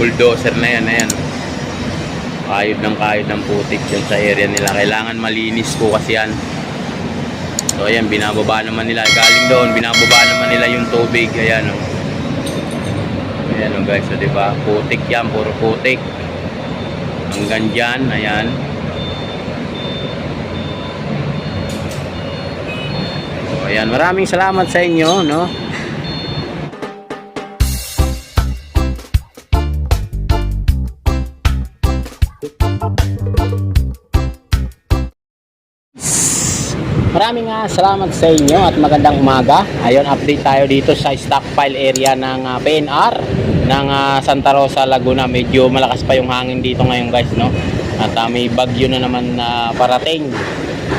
bulldozer na yan, ayan. Kayod ng kayod ng putik yun sa area nila. Kailangan malinis po kasi yan. So ayan, binababa naman nila. Galing doon, binababa naman nila yung tubig. Ayan o. Ayan o guys, so, di ba? Putik yan, puro putik. Hanggang dyan, ayan. So ayan, maraming salamat sa inyo, no? Maraming nga salamat sa inyo at magandang umaga. Ayun, update tayo dito sa stockpile area ng ah, PNR ng ah, Santa Rosa, Laguna. Medyo malakas pa yung hangin dito ngayon guys, no? At ah, may bagyo na naman na parating.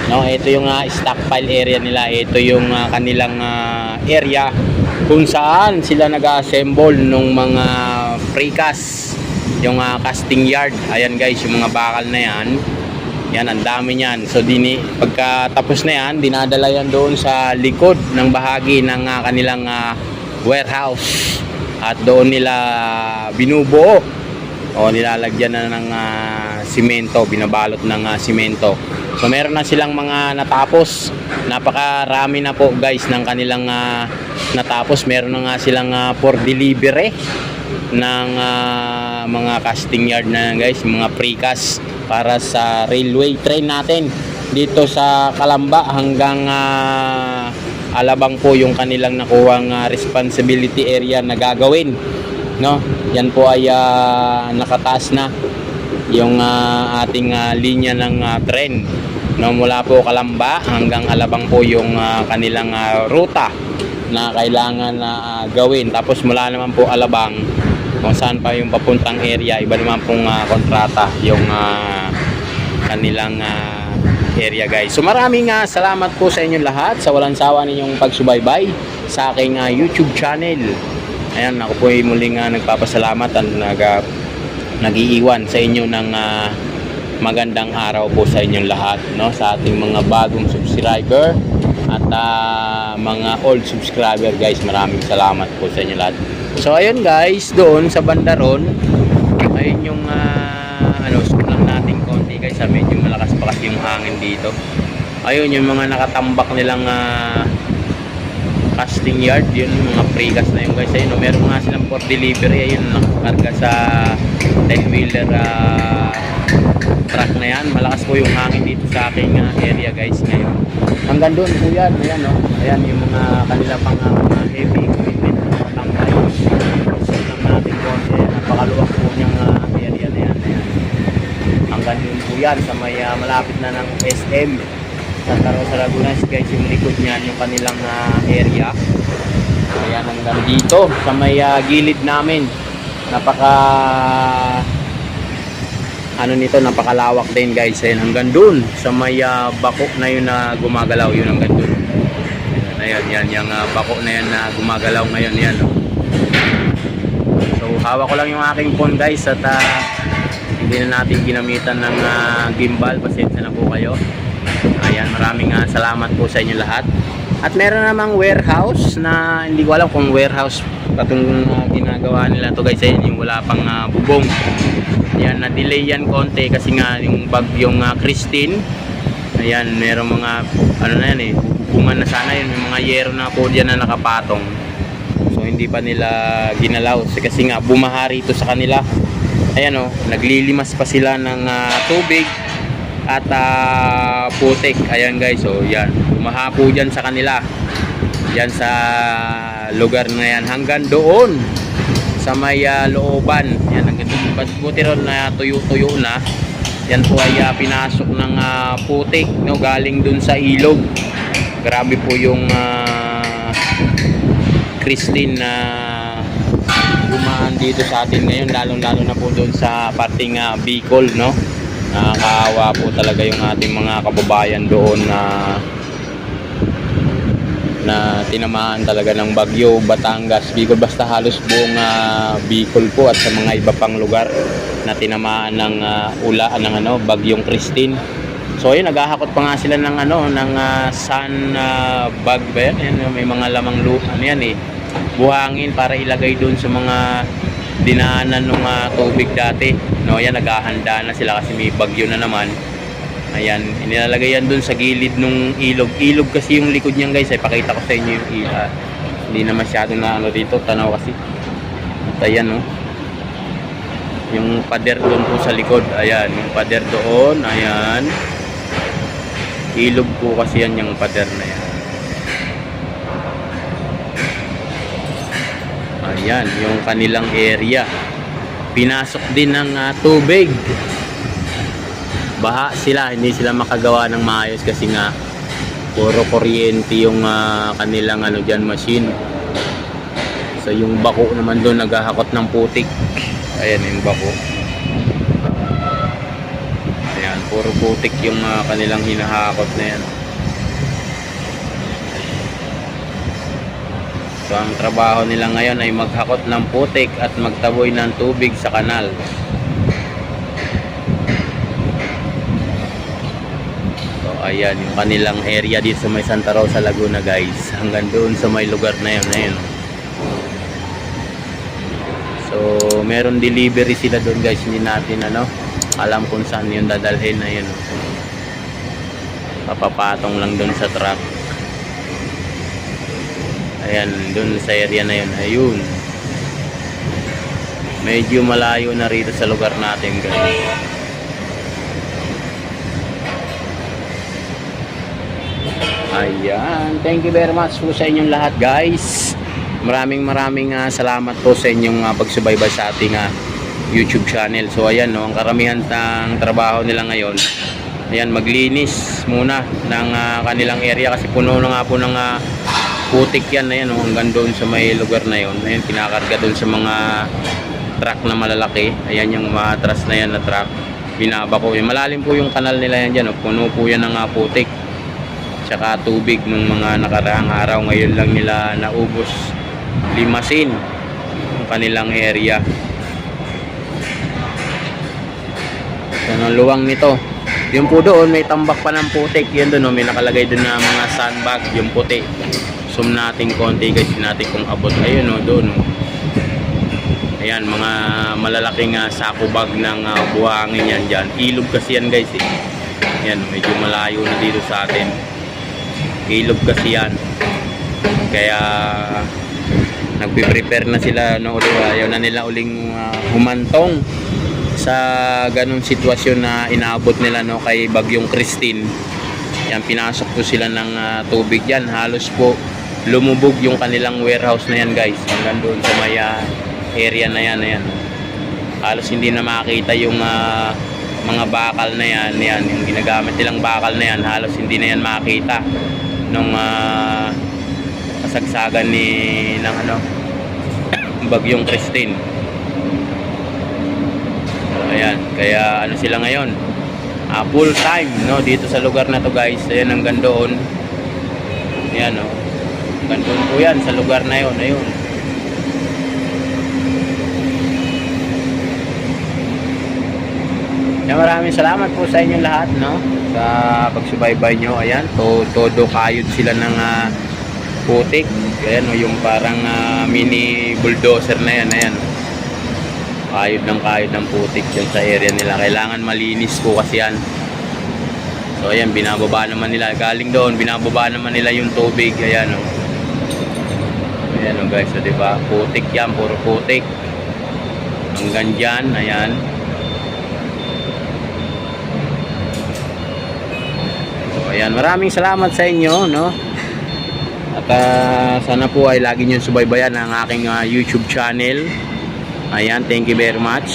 No, ito yung ah, stockpile area nila. Ito yung ah, kanilang ah, area kung saan sila nag-assemble ng mga precast, yung ah, casting yard. Ayan guys, yung mga bakal na yan. Yan, ang dami niyan. So, dini, pagka tapos na yan, dinadala yan doon sa likod ng bahagi ng ah, kanilang ah, warehouse. At doon nila binubuo. O, nilalagyan na ng ah, simento, binabalot ng ah, simento. So, meron na silang mga natapos. Napakarami na po guys ng kanilang ah, natapos. Meron na nga silang ah, for delivery ng ah, mga casting yard na guys, mga precast para sa railway train natin dito sa Kalamba hanggang ah, Alabang po yung kanilang nakuhang ah, responsibility area na gagawin no? Yan po ay ah, nakataas na yung ah, ating ah, linya ng ah, tren no? Mula po Kalamba hanggang Alabang po yung ah, kanilang ah, ruta na kailangan na ah, gawin. Tapos mula naman po Alabang kung saan pa yung papuntang area iba naman pong ah, kontrata yung ah, kanilang ah, area guys. So maraming ah, salamat po sa inyong lahat sa walang sawa ninyong pagsubaybay sa aking ah, youtube channel. Ayan ako po ay muling ah, nagpapasalamat at nag, ah, nag-iiwan sa inyo ng ah, magandang araw po sa inyong lahat no sa ating mga bagong subscriber ah, mga old subscriber guys. Maraming salamat po sa inyo lahat. So ayun guys. Doon sa bandaron ayun yung ah, ano zoom lang natin konti guys. Ah, medyo malakas pa yung hangin dito. Ayun yung mga nakatambak nilang ah, casting yard yun yung mga precast na yun guys. Ayun oh, meron nga silang for delivery. Ayun nakakarga sa 10 wheeler ah, truck na yan. Malakas po yung hangin dito sa aking ah, area guys ngayon hanggang doon po yan ayan oh. ayan yung mga kanila pang mga heavy equipment nakatambay so lang natin po ayan napakaluwag po niyang ah, area na yan ayan. Hanggang doon po yan sa may ah, malapit na ng SM Santa Rosa Laguna guys yung likod niyan yung kanilang ah, area. Ayan hanggang dito sa may ah, gilid namin. Napaka ano nito napakalawak din guys. Ayan hanggang dun. Sa may ah, bako na yun na gumagalaw yun hanggang dun. Ayan yan yung ah, bako na yan na gumagalaw ngayon yan oh. so hawak ko lang yung aking phone guys at ah, hindi na natin ginamitan ng ah, gimbal. Pasensya na po kayo. Ayan maraming ah, salamat po sa inyo lahat. At meron namang warehouse na hindi ko alam kung warehouse patong ah, ginagawa nila to guys. Ayan yung wala pang ah, bubong Ayan, na-delay yan konti kasi nga yung bagyong uh, Christine. Ayan, merong mga ano na yan eh, bubungan na sana yun, yung mga yero na po dyan na nakapatong. So hindi pa nila ginalaw kasi, nga bumahari ito sa kanila. Ayan oh, naglilimas pa sila ng ah, tubig at ah, putik. Ayan guys, so yan, bumaha po dyan sa kanila. Yan sa lugar na yan hanggang doon sa may ah, looban. Yan ang ganito. Buti ron na tuyo-tuyo na. Yan po ay ah, pinasok ng ah, putik no galing dun sa ilog. Grabe po yung ah, Christine na dumaan dito sa atin ngayon lalong-lalo na po doon sa parting ah, Bicol no. Nakakaawa po talaga yung ating mga kababayan doon na na tinamaan talaga ng Bagyo, Batangas, Bicol basta halos buong ah, Bicol po at sa mga iba pang lugar na tinamaan ng ah, ula ng ano Bagyong Christine. So ayun naghahakot pa nga sila ng ano ng ah, sun ah, bag ba yan? Yan, may mga lamang lupa ano yan eh buhangin para ilagay doon sa mga dinaanan ng tubig dati. No, yan naghahanda na sila kasi may bagyo na naman. Ayan, inilalagay yan dun sa gilid ng ilog. Ilog kasi yung likod niyan guys. Ay pakita ko sa inyo yung ila. Hindi na masyado na ano dito, tanaw kasi. At ayan oh. Yung pader doon po sa likod. Ayan, yung pader doon. Ayan. Ilog po kasi yan yung pader na yan. Ayan, yung kanilang area. Pinasok din ng ah, tubig. Baha sila, hindi sila makagawa ng maayos kasi nga puro kuryente yung ah, kanilang ano diyan machine. So yung bako naman doon naghahakot ng putik. Ayan yung bako. Ayan, puro putik yung ah, kanilang hinahakot na yan. So ang trabaho nila ngayon ay maghakot ng putik at magtaboy ng tubig sa kanal. Ayan yung kanilang area dito sa may Santa Rosa, Laguna guys. Hanggang doon sa may lugar na yun. Ayun. So meron delivery sila doon guys. Hindi natin ano alam kung saan yung dadalhin na yun. Papapatong lang doon sa truck. Ayan, dun sa area na yun. Ayun. Medyo malayo na rito sa lugar natin, guys. Ayan. Thank you very much po sa inyong lahat, guys. Maraming maraming ah, salamat po sa inyong ah, pagsubaybay sa ating ah, YouTube channel. So, ayan, no, ang karamihan ng trabaho nila ngayon, ayan, maglinis muna ng ah, kanilang area kasi puno na nga po ng ah, putik yan na yan oh, hanggang doon sa may lugar na yon ayun kinakarga doon sa mga truck na malalaki ayan yung matras na yan na truck binaba ko malalim po yung kanal nila yan dyan oh. puno po yan ng ah, putik tsaka tubig nung mga nakaraang araw. Ngayon lang nila naubos limasin yung kanilang area. Yan ang luwang nito. Yung po doon may tambak pa ng putik. Yan doon oh, may nakalagay doon na mga sandbag yung puti. Zoom natin konti guys. Natin kung abot. Ayun o doon o ayan mga malalaking uh, sako bag ng uh, buhangin yan dyan. Ilog kasi yan guys eh. Yan medyo malayo na dito sa atin ilog kasi yan. Kaya nagpe-prepare na sila no, uli, ayaw na nila uling uh, humantong sa ganong sitwasyon na inaabot nila no, kay Bagyong Christine. Yan pinasok po sila ng uh, tubig. Yan halos po lumubog yung kanilang warehouse na yan guys. Hanggang doon sa may uh, area na yan, na yan halos hindi na makita yung uh, mga bakal na yan, yan yung ginagamit nilang bakal na yan halos hindi na yan makita nung uh, kasagsagan ni ng ano bagyong Christine so, ayan kaya ano sila ngayon uh, full time no dito sa lugar na to guys ayan hanggang doon ayan no Gandun po yan sa lugar na yun. Ayun. Kaya maraming salamat po sa inyong lahat, no? Sa pagsubaybay nyo. Ayan, to, todo kayod sila ng uh, putik. Ayan, no, yung parang uh, mini bulldozer na yan. Ayan. Kayod ng kayod ng putik dyan sa area nila. Kailangan malinis po kasi yan. So ayan, binababa naman nila. Galing doon, binababa naman nila yung tubig. Ayan, no? Ayan o guys, so, diba? Putik yan, puro putik. Hanggang dyan, ayan. Ayan, maraming salamat sa inyo, no? At uh, sana po ay lagi nyo subaybayan ang aking uh, YouTube channel. Ayan, thank you very much.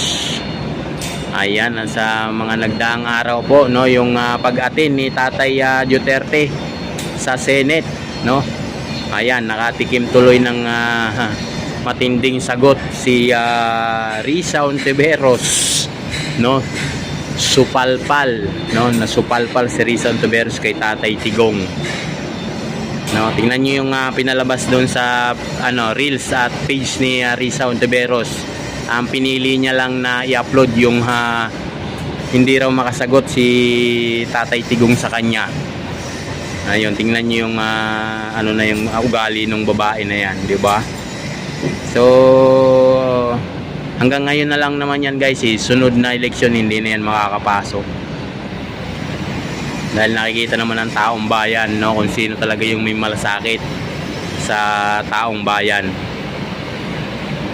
Ayan, sa mga nagdaang araw po, no, yung uh, pag-atin ni Tatay uh, Duterte sa Senate, no? Ayan, nakatikim tuloy ng uh, matinding sagot si uh, Risa Ontiveros, no? Supalpal, no? Nasupalpal si Risa Ontiveros kay Tatay Tigong. No, tingnan niyo yung uh, pinalabas doon sa ano, Reels at page ni uh, Risa Ontiveros. Ang pinili niya lang na i-upload yung uh, hindi raw makasagot si Tatay Tigong sa kanya. Ayun, tingnan niyo yung uh, ano na yung ugali ng babae na 'yan, 'di ba? So hanggang ngayon na lang naman yan guys eh, sunod na eleksyon hindi na yan makakapasok. Dahil nakikita naman ng taong bayan no kung sino talaga yung may malasakit sa taong bayan.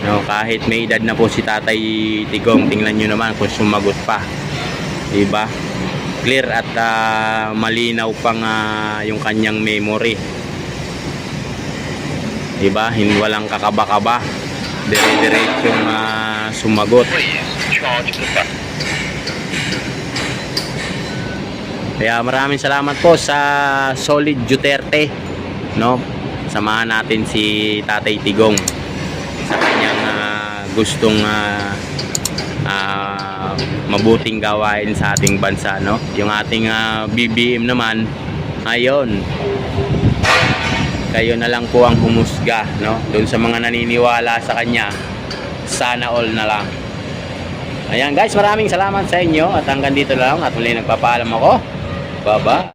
No kahit may edad na po si Tatay Tigong tingnan nyo naman kung sumagot pa. Di ba clear at ah, malinaw pang ah, yung kanyang memory. Di ba hindi walang kakaba-kaba. Dire-diretsong ah, sumagot Kaya maraming salamat po sa Solid Duterte, no? Samahan natin si Tatay Tigong sa kanyang ah, gustong ah, ah, mabuting gawain sa ating bansa, no? Yung ating ah, BBM naman, ayon. Kayo na lang po ang humusga, no? Doon sa mga naniniwala sa kanya, sana all na lang. Ayan guys, maraming salamat sa inyo at hanggang dito lang at muli nagpapaalam ako. Baba.